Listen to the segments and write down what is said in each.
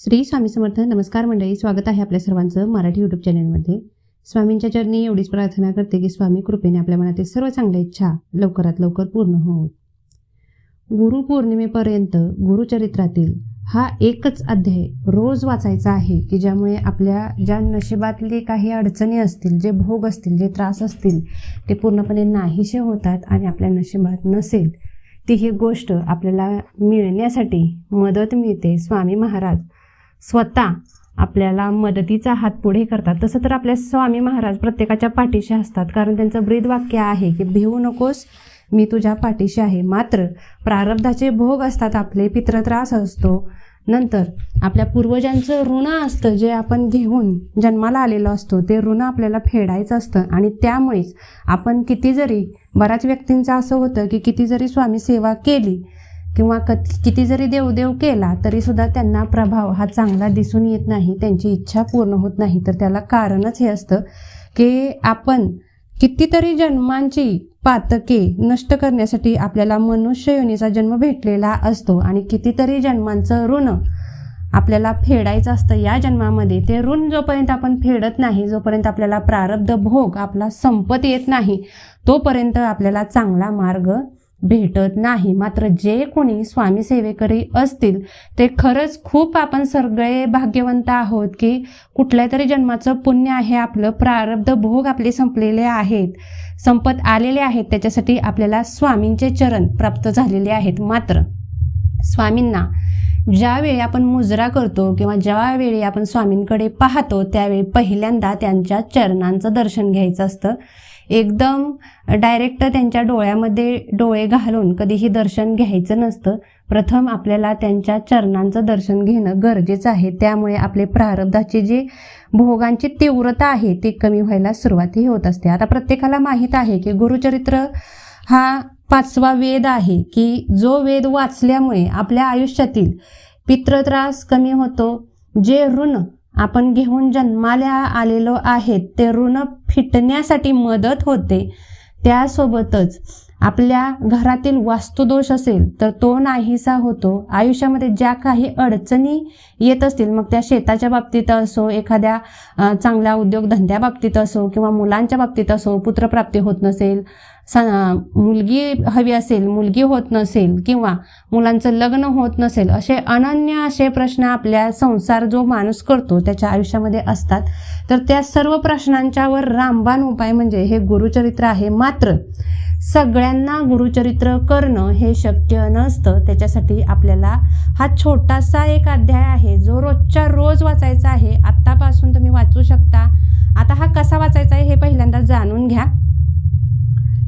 श्री स्वामी समर्थ नमस्कार मंडळी. स्वागत आहे आपल्या सर्वांचं मराठी यूट्यूब चॅनलमध्ये स्वामींच्या चरणी एवढीच प्रार्थना करते की स्वामी कृपेने आपल्या मनातील सर्व चांगल्या इच्छा लवकरात लवकर पूर्ण होत गुरुपौर्णिमेपर्यंत गुरुचरित्रातील हा एकच अध्याय रोज वाचायचा आहे की ज्यामुळे आपल्या ज्या नशिबातली काही अडचणी असतील जे भोग असतील जे त्रास असतील ते पूर्णपणे नाहीसे होतात आणि आपल्या नशिबात नसेल ती ही गोष्ट आपल्याला मिळण्यासाठी मदत मिळते. स्वामी महाराज स्वतः आपल्याला मदतीचा हात पुढे करतात. तसं तर आपल्या स्वामी महाराज प्रत्येकाच्या पाठीशी असतात. कारण त्यांचं ब्रीद वाक्य आहे की भिवू नकोस मी तुझ्या पाठीशी आहे. मात्र प्रारब्धाचे भोग असतात आपले पित्रत्रास असतो. नंतर आपल्या पूर्वजांचं ऋण असतं जे आपण घेऊन जन्माला आलेलो असतो. ते ऋण आपल्याला फेडायचं असतं. आणि त्यामुळेच आपण किती जरी बऱ्याच व्यक्तींचं असं होतं की किती जरी स्वामी सेवा केली किंवा क किती जरी देवदेव केला तरी सुद्धा त्यांना प्रभाव हा चांगला दिसून येत नाही त्यांची इच्छा पूर्ण होत नाही. तर त्याला कारणच हे असतं की आपण कितीतरी जन्मांची पातके नष्ट करण्यासाठी आपल्याला मनुष्य योनीचा जन्म भेटलेला असतो आणि कितीतरी जन्मांचं ऋण आपल्याला फेडायचं असतं या जन्मामध्ये ते ऋण जोपर्यंत आपण फेडत नाही जोपर्यंत आपल्याला प्रारब्ध भोग आपला संपत येत नाही तोपर्यंत आपल्याला चांगला मार्ग भेटत नाही. मात्र जे कोणी स्वामी सेवेकरी असतील ते खरंच खूप आपण सगळे भाग्यवंत आहोत की कुठल्या तरी जन्माचं पुण्य आहे आपलं. प्रारब्ध भोग आपले संपलेले आहेत. संपत आलेले आहेत. त्याच्यासाठी आपल्याला स्वामींचे चरण प्राप्त झालेले आहेत. मात्र स्वामींना ज्यावेळी आपण मुजरा करतो किंवा ज्यावेळी आपण स्वामींकडे पाहतो त्यावेळी पहिल्यांदा त्यांच्या चरणांचं दर्शन घ्यायचं असतं. एकदम डायरेक्ट त्यांच्या डोळ्यामध्ये डोळे घालून कधीही दर्शन घ्यायचं नसतं. प्रथम आपल्याला त्यांच्या चरणांचं दर्शन घेणं गरजेचं आहे. त्यामुळे आपले प्रारब्धाची जी भोगांची तीव्रता आहे ती कमी व्हायला सुरुवातही होत असते. आता प्रत्येकाला माहीत आहे की गुरुचरित्र हा पाचवा वेद आहे की जो वेद वाचल्यामुळे आपल्या आयुष्यातील पित्रत्रास कमी होतो. जे ऋण आपण घेऊन जन्माला आलेलो आहेत ते ऋण फिटण्यासाठी मदत होते. त्यासोबतच आपल्या घरातील वास्तुदोष असेल तर तो नाहीसा होतो. आयुष्यामध्ये ज्या काही अडचणी येत असतील मग त्या शेताच्या बाबतीत असो एखाद्या चांगल्या उद्योगधंद्या बाबतीत असो किंवा मुलांच्या बाबतीत असो पुत्रप्राप्ती होत नसेल मुलगी हवी असेल मुलगी होत नसेल किंवा मुलांचं लग्न होत नसेल असे अनन्य असे प्रश्न आपल्या संसार जो माणूस करतो त्याच्या आयुष्यामध्ये असतात. तर त्या सर्व प्रश्नांच्यावर रामबाण उपाय म्हणजे हे गुरुचरित्र आहे. मात्र सगळ्यांना गुरुचरित्र करणं हे शक्य नसतं. त्याच्यासाठी आपल्याला हा छोटासा एक अध्याय आहे. जो रोजच्या रोज वाचायचा आहे. आत्तापासून तुम्ही वाचू शकता. आता हा कसा वाचायचा आहे हे पहिल्यांदा जाणून घ्या.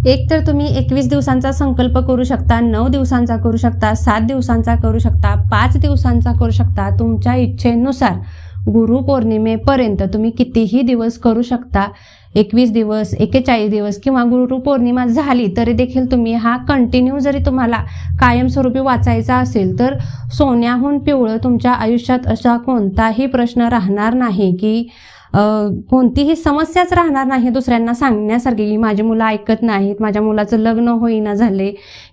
एक तर तुम्ही एकवीस दिवसांचा संकल्प करू शकता नऊ दिवसांचा करू शकता सात दिवसांचा करू शकता पाच दिवसांचा करू शकता. तुमच्या इच्छेनुसार गुरुपौर्णिमेपर्यंत तुम्ही कितीही दिवस करू शकता. एकवीस दिवस एकेचाळीस दिवस किंवा गुरुपौर्णिमा झाली तरी देखील तुम्ही हा कंटिन्यू जरी तुम्हाला कायमस्वरूपी वाचायचा असेल तर सोन्याहून पिवळं तुमच्या आयुष्यात असा कोणताही प्रश्न राहणार नाही की कोणतीही समस्याच राहणार नाही दुसऱ्यांना सांगण्यासारखी. की माझी मुलं ऐकत नाहीत. माझ्या मुलाचं लग्न होईना झाले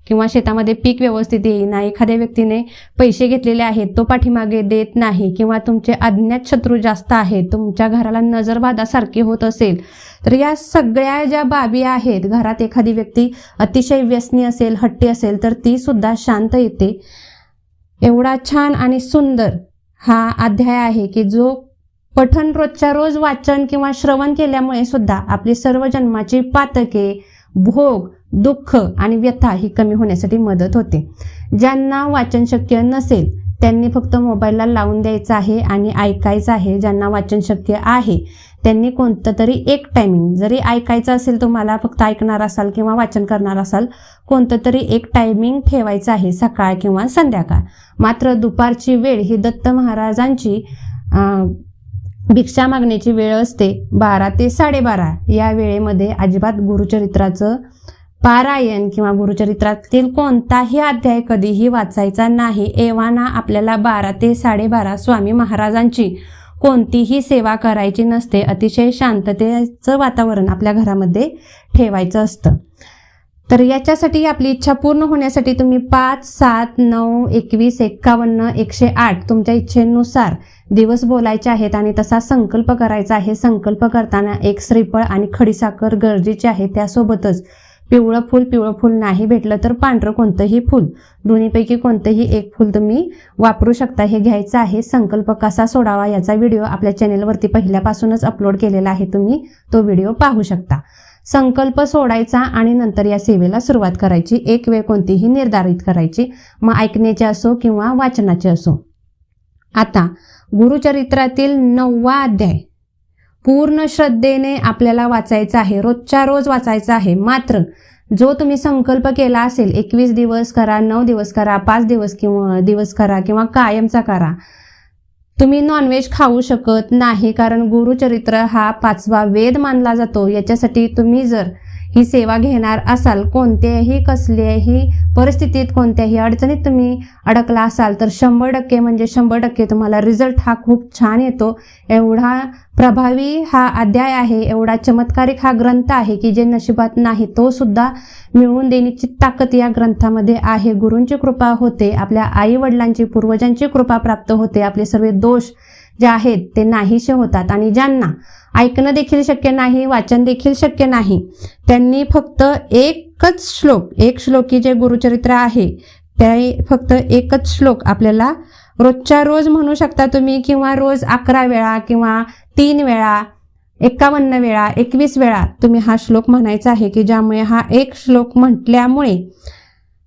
किंवा शेतामध्ये पीक व्यवस्थित येईना. एखाद्या व्यक्तीने पैसे घेतलेले आहेत तो पाठीमागे देत नाही किंवा तुमचे अज्ञात शत्रू जास्त आहेत तुमच्या घराला नजरबाधासारखी होत असेल तर या सगळ्या ज्या बाबी आहेत घरात एखादी व्यक्ती अतिशय व्यसनी असेल हट्टी असेल तर ती सुद्धा शांत येते. एवढा छान आणि सुंदर हा अध्याय आहे की जो पठण रोजच्या रोज वाचन किंवा श्रवण केल्यामुळे सुद्धा आपली सर्व जन्माची पातके भोग दुःख आणि व्यथा ही कमी होण्यासाठी मदत होते. ज्यांना वाचन शक्य नसेल त्यांनी फक्त मोबाईलला लावून द्यायचं आहे आणि ऐकायचं आहे. ज्यांना वाचन शक्य आहे त्यांनी कोणतं तरी एक टायमिंग जरी ऐकायचं असेल तुम्हाला फक्त ऐकणार असाल किंवा वाचन करणार असाल कोणतं तरी एक टायमिंग ठेवायचं आहे सकाळ किंवा संध्याकाळ. मात्र दुपारची वेळ ही दत्त महाराजांची भिक्षा मागण्याची वेळ असते. बारा ते साडेबारा या वेळेमध्ये अजिबात गुरुचरित्राचं पारायण किंवा गुरुचरित्रातील कोणताही अध्याय कधीही वाचायचा नाही. एव्हाना आपल्याला बारा ते साडेबारा स्वामी महाराजांची कोणतीही सेवा करायची नसते. अतिशय शांततेचं वातावरण आपल्या घरामध्ये ठेवायचं असतं. तर याच्यासाठी आपली इच्छा पूर्ण होण्यासाठी तुम्ही पाच सात नऊ एकवीस एक्कावन्न एकशे आठ तुमच्या इच्छेनुसार दिवस बोलायचे आहेत आणि तसा संकल्प करायचा आहे. संकल्प करताना एक श्रीफळ आणि खडीसाखर गरजेचे आहे. त्यासोबतच पिवळं फूल पिवळं फूल नाही भेटलं तर पांढरं कोणतंही फूल दोन्हीपैकी कोणतंही एक फूल तुम्ही वापरू शकता. हे घ्यायचं आहे. संकल्प कसा सोडावा याचा व्हिडिओ आपल्या चॅनेलवरती पहिल्यापासूनच अपलोड केलेला आहे. तुम्ही तो व्हिडिओ पाहू शकता. संकल्प सोडायचा आणि नंतर या सेवेला सुरुवात करायची. एक वेळ कोणतीही निर्धारित करायची. मग ऐकण्याची असो किंवा वाचनाची असो. आता गुरुचरित्रातील नववा अध्याय. पूर्ण श्रद्धेने आपल्याला वाचायचं आहे. रोजच्या रोज वाचायचं आहे. मात्र जो तुम्ही संकल्प केला असेल एकवीस दिवस करा नऊ दिवस करा पाच दिवस किंवा दिवस करा किंवा कायमचा करा तुम्ही नॉनव्हेज खाऊ शकत नाही कारण गुरुचरित्र हा पाचवा वेद मानला जातो. याच्यासाठी तुम्ही जर ही सेवा घेणार असाल कोणत्याही कसल्याही परिस्थितीत कोणत्याही अडचणीत तुम्ही अडकला असाल तर शंभर टक्के म्हणजे शंभर टक्के तुम्हाला रिझल्ट हा खूप छान येतो. एवढा प्रभावी हा अध्याय आहे एवढा चमत्कारिक हा ग्रंथ आहे की जे नशिबात नाही तो सुद्धा मिळवून देण्याची ताकद या ग्रंथामध्ये आहे. गुरूंची कृपा होते आपल्या आई वडिलांची पूर्वजांची कृपा प्राप्त होते आपले सर्व दोष जे आहेत ते नाहीशे होतात. आणि ज्यांना ऐकणं देखील शक्य नाही वाचन देखील शक्य नाही त्यांनी फक्त एकच श्लोक एक श्लोकी जे गुरुचरित्र आहे ते फक्त एकच श्लोक आपल्याला रोजच्या रोज म्हणू शकता तुम्ही किंवा रोज अकरा वेळा किंवा तीन वेळा एकावन्न वेळा एकवीस वेळा तुम्ही हा श्लोक म्हणायचा आहे की ज्यामुळे हा एक श्लोक म्हटल्यामुळे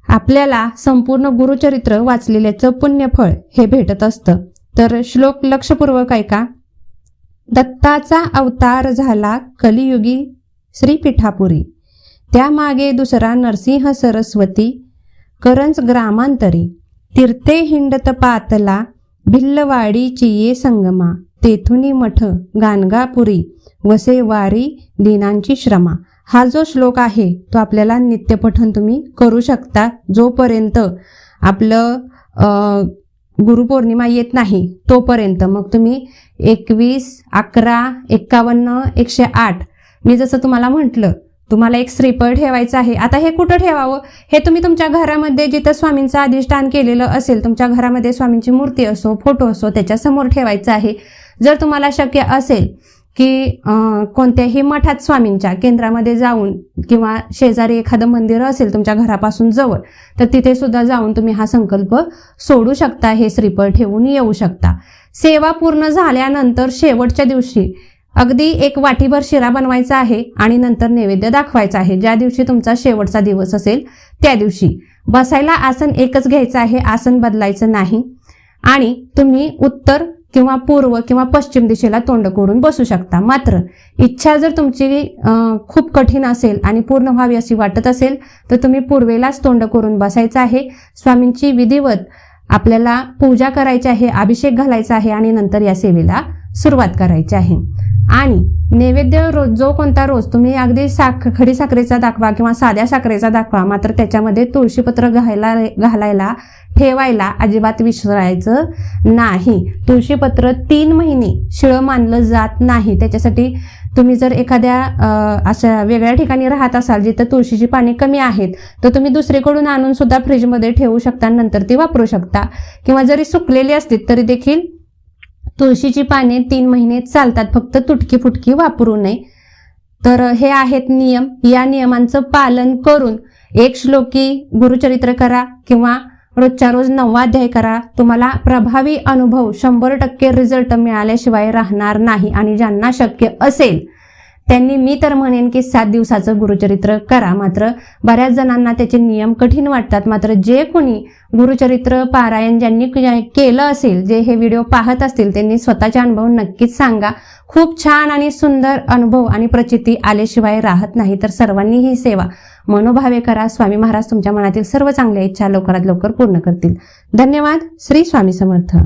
आपल्याला संपूर्ण गुरुचरित्र वाचलेल्याचं पुण्यफळ हे भेटत असतं. तर श्लोक लक्षपूर्वक ऐका. दत्ताचा अवतार झाला कलियुगी श्रीपीठापुरी. त्यामागे दुसरा नरसिंह सरस्वती करंज ग्रामांतरी. तीर्थे हिंडत पातला भिल्लवाडीची ये संगमा. तेथुनी मठ गाणगापुरी वसे वारी दिनांची श्रमा. हा जो श्लोक आहे तो आपल्याला नित्यपठन तुम्ही करू शकता जोपर्यंत आपलं गुरुपौर्णिमा येत नाही तोपर्यंत. मग तुम्ही एकवीस अकरा एक्कावन्न एकशे आठ मी जसं तुम्हाला म्हटलं तुम्हाला एक श्रीफळ ठेवायचं आहे. आता हे कुठं ठेवावं? हे तुम्ही तुमच्या घरामध्ये जिथं स्वामींचं अधिष्ठान केलेलं असेल तुमच्या घरामध्ये स्वामींची मूर्ती असो फोटो असो त्याच्यासमोर ठेवायचं आहे. जर तुम्हाला शक्य असेल की कोणत्याही मठात स्वामींच्या केंद्रामध्ये जाऊन किंवा शेजारी एखादं मंदिर असेल तुमच्या घरापासून जवळ तर तिथे सुद्धा जाऊन तुम्ही हा संकल्प सोडू शकता हे श्रीफळ ठेवून येऊ शकता. सेवा पूर्ण झाल्यानंतर शेवटच्या दिवशी अगदी एक वाटीभर शिरा बनवायचा आहे आणि नंतर नैवेद्य दाखवायचा आहे. ज्या दिवशी तुमचा शेवटचा दिवस असेल त्या दिवशी. बसायला आसन एकच घ्यायचं आहे आसन बदलायचं नाही. आणि तुम्ही उत्तर किंवा पूर्व किंवा पश्चिम दिशेला तोंड करून बसू शकता. मात्र इच्छा जर तुमची खूप कठीण असेल आणि पूर्ण व्हावी अशी वाटत असेल तर तुम्ही पूर्वेलाच तोंड करून बसायचं आहे. स्वामींची विधिवत आपल्याला पूजा करायची आहे अभिषेक घालायचा आहे आणि नंतर या सेवेला सुरुवात करायची आहे. आणि नैवेद्य रोज जो कोणता रोज तुम्ही अगदी साख खडी साखरेचा दाखवा किंवा साध्या साखरेचा दाखवा मात्र त्याच्यामध्ये तुळशीपत्र घालायला घालायला ठेवायला अजिबात विसरायचं नाही. तुळशीपत्र तीन महिने शिळं मानलं जात नाही. त्याच्यासाठी तुम्ही जर एखाद्या अशा वेगळ्या ठिकाणी राहत असाल जिथं तुळशीची पाने कमी आहेत तर तुम्ही दुसरीकडून आणून सुद्धा फ्रीजमध्ये ठेवू शकता नंतर ती वापरू शकता. किंवा जरी सुकलेली असतील तरी देखील तुळशीची पाने तीन महिने चालतात फक्त तुटकी फुटकी वापरू नये. तर हे आहेत नियम. या नियमांचं पालन करून एक श्लोकी गुरुचरित्र करा किंवा रोजच्या रोज नववाध्याय करा. तुम्हाला प्रभावी अनुभव शंभर टक्के रिझल्ट मिळाल्याशिवाय राहणार नाही आणि ज्यांना शक्य असेल त्यांनी मी तर म्हणेन की सात दिवसाचं गुरुचरित्र करा. मात्र बऱ्याच जणांना त्याचे नियम कठीण वाटतात. मात्र जे कोणी गुरुचरित्र पारायण ज्यांनी केलं असेल जे हे व्हिडिओ पाहत असतील त्यांनी स्वतःचे अनुभव नक्कीच सांगा. खूप छान आणि सुंदर अनुभव आणि प्रचिती आल्याशिवाय राहत नाही तर सर्वांनी ही सेवा मनोभावे करा. स्वामी महाराज तुमच्या मनातील सर्व चांगल्या इच्छा लवकरात लवकर पूर्ण करतील. धन्यवाद. श्री स्वामी समर्थ.